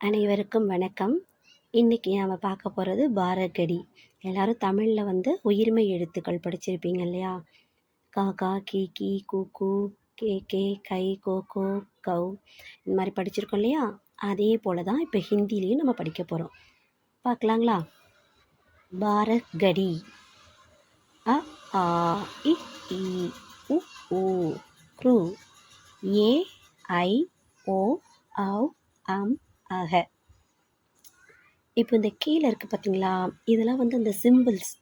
அனைவருக்கும் வணக்கம். இன்னைக்கு நாம் பார்க்க போகிறது பாரகடி. எல்லாரும் தமிழில் வந்து உயிர்மை எழுத்துக்கள் படிச்சிருப்பீங்க இல்லையா? காக்கா கி கி கு கு கே கே கை கோ கோ கௌ இந்த மாதிரி படிச்சிருக்கோம் இல்லையா? அதே போல தான் இப்போ ஹிந்திலையும் நம்ம படிக்க போகிறோம் பார்க்கலாங்களா? பாரகடி. அ ஆ இ இ உ ஊ க்ரு ஏ ஐ ஓ ஔ ஆக. இப்போ இந்த கீழே இருக்குது பார்த்தீங்களா இதெல்லாம் வந்து இந்த சிம்பிள்ஸ்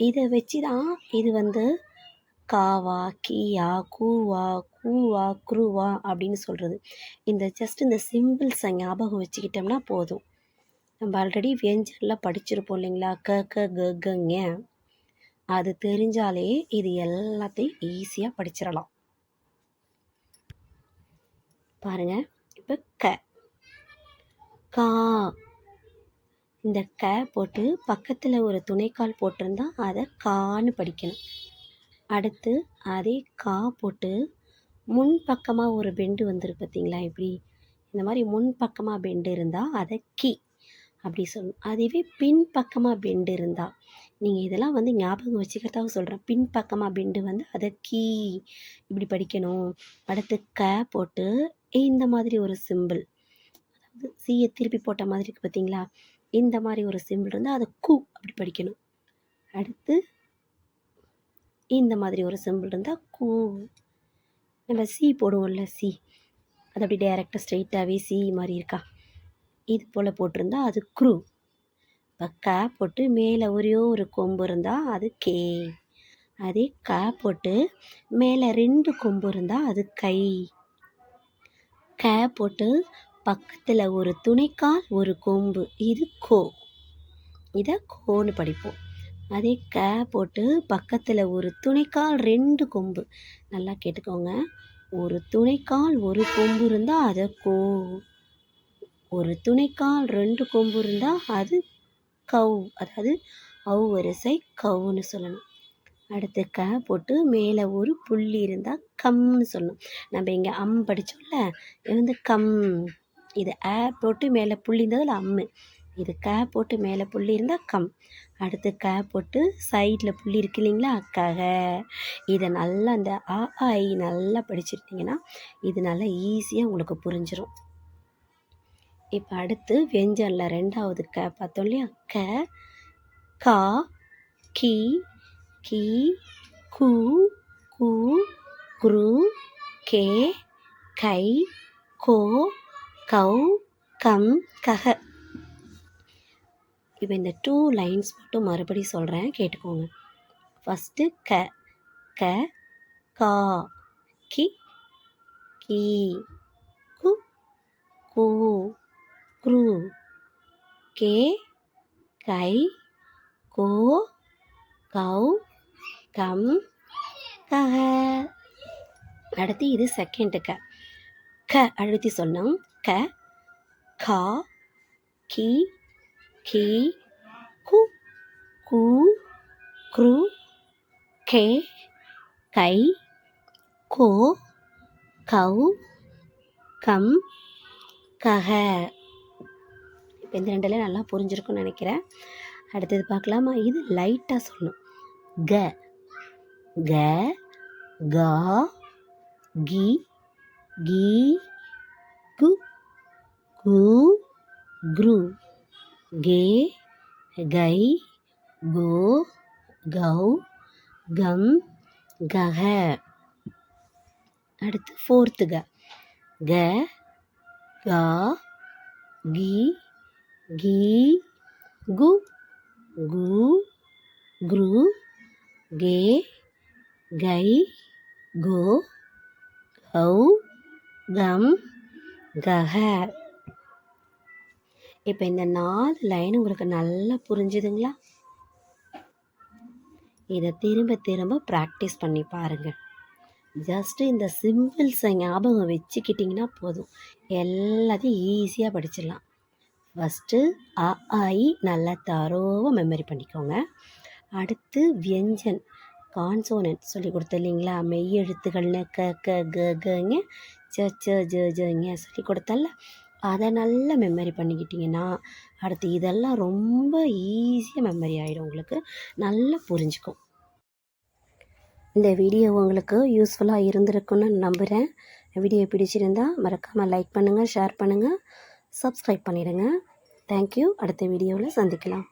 இதை வச்சு தான் இது வந்து காவா கீயா கூவா கூவா குருவா அப்படின்னு சொல்கிறது இந்த ஜஸ்ட் இந்த சிம்பிள்ஸை ஞாபகம் வச்சுக்கிட்டோம்னா போதும். நம்ம ஆல்ரெடி வியஞ்சனில் படிச்சிருப்போம் இல்லைங்களா? க க க கங்க. அது தெரிஞ்சாலே இது எல்லாத்தையும் ஈஸியாக படிச்சிடலாம். பாருங்க. இப்போ க. கா. இந்த க போட்டு பக்கத்தில் ஒரு துணைக்கால் போட்டிருந்தா அதை கான்னு படிக்கணும். அடுத்து அதே கா போட்டு முன் பக்கமாக ஒரு பெண்டு வந்துருக்கு பார்த்தீங்களா இப்படி. இந்த மாதிரி முன் பக்கமாக பெண்டு இருந்தால் அதை கி அப்படி சொல்லணும் அதுவே பின் பக்கமாக பெண்டு இருந்தால் நீங்கள் இதெல்லாம் வந்து ஞாபகம் வச்சுக்கிறதாக சொல்கிறேன் பின் பக்கமாக பெண்டு வந்து அதை கீ இப்படி படிக்கணும். அடுத்து க போட்டு இந்த மாதிரி ஒரு சிம்பிள் சீயை திருப்பி போட்ட மாதிரி இருக்குது பார்த்தீங்களா இந்த மாதிரி ஒரு சிம்பிள் இருந்தால் அதை கு அப்படி படிக்கணும். அடுத்து இந்த மாதிரி ஒரு சிம்பிள் இருந்தால் கூ. நம்ம சி போடுவோம்ல சி அது அப்படி டைரெக்டாக ஸ்ட்ரெயிட்டாகவே சி மாதிரி இருக்கா? இது போல் போட்டிருந்தா அது க்ரூ இப்போ க போட்டு மேலே ஒரே ஒரு கொம்பு இருந்தால் அது கே. அதே க போட்டு மேலே ரெண்டு கொம்பு இருந்தால் அது கை. க போட்டு பக்கத்தில் ஒரு துணைக்கால் ஒரு கொம்பு. இது கோ. இதை கோன்னு படிப்போம். அதே க போட்டு பக்கத்தில் ஒரு துணைக்கால் ரெண்டு கொம்பு. நல்லா கேட்டுக்கோங்க. ஒரு துணைக்கால் ஒரு கொம்பு இருந்தால் அதை கோ. ஒரு துணைக்கால் ரெண்டு கொம்பு இருந்தால் அது கவ். அதாவது அவு வரிசை கவுன்னு சொல்லணும். அடுத்து க போட்டு மேலே ஒரு புள்ளி இருந்தால் கம்னு சொல்லணும். நம்ம இங்கே அம் படித்தோம்ல இது வந்து கம். இது ஆ போட்டு மேலே புள்ளி இருந்ததில் அம்மு. இது க போட்டு மேலே புள்ளி இருந்தால் கம். அடுத்து க போட்டு சைடில் புள்ளி இருக்கு இல்லைங்களா? கக. இதை நல்லா அந்த ஆ ஆ, ஐ நல்லா படிச்சிருந்தீங்கன்னா இது நல்லா ஈஸியாக உங்களுக்கு புரிஞ்சிடும் இப்போ அடுத்து வெஞ்சனில் ரெண்டாவது க பார்த்தோம் இல்லையா? க கா கி கி கு கு குரு கே கை கோ கௌ கம் கக இப்போ இந்த டூ லைன்ஸ் மட்டும் மறுபடியும் சொல்கிறேன் கேட்டுக்கோங்க. ஃபஸ்ட்டு க க கா கி கி கு கு குரு கே கை கோ கௌ கம் கக அடுத்து இது செகண்டு க. க அழுத்தி சொன்னோம். க கா கி கி கு கு குரு கே கை கோ கௌ கம் கக இப்போ இந்த ரெண்டுல நல்லா புரிஞ்சிருக்கும்னு நினைக்கிறேன். அடுத்தது பார்க்கலாமா? இது லைட்டாக சொல்லணும். க க கா கி கி கு கு குரு கே கை கோ கௌ கம் கக அடுத்து ஃபோர்த்து க க கா கி கி கு கு குரு கே கை கோ கௌ கம் கக இப்போ இந்த நாலு லைன் உங்களுக்கு நல்லா புரிஞ்சுதுங்களா? இதை திரும்ப திரும்ப ப்ராக்டிஸ் பண்ணி பாருங்கள் ஜஸ்ட்டு இந்த சிம்பிள்ஸை ஞாபகம் வச்சுக்கிட்டிங்கன்னா போதும். எல்லாத்தையும் ஈஸியாக படிச்சிடலாம். ஃபஸ்ட்டு அ ஆ, நல்லா தரோவாக மெமரி பண்ணிக்கோங்க. அடுத்து வியஞ்சன் கான்சோனன்ட் சொல்லி கொடுத்த இல்லைங்களா? மெய் எழுத்துக்கள்னு க க க கங்க ச ச ஜ ஜங்க சொல்லி கொடுத்தல அதை நல்லா மெமரி பண்ணிக்கிட்டிங்கன்னா அடுத்து இதெல்லாம் ரொம்ப ஈஸியாக மெமரி ஆகிடும் உங்களுக்கு. நல்லா புரிஞ்சுக்கும். இந்த வீடியோ உங்களுக்கு யூஸ்ஃபுல்லாக இருந்திருக்குன்னு நம்புகிறேன் வீடியோ பிடிச்சிருந்தா மறக்காமல் லைக் பண்ணுங்கள் ஷேர் பண்ணுங்கள் சப்ஸ்கிரைப் பண்ணிடுங்க. தேங்க்யூ அடுத்த வீடியோவில் சந்திக்கலாம்.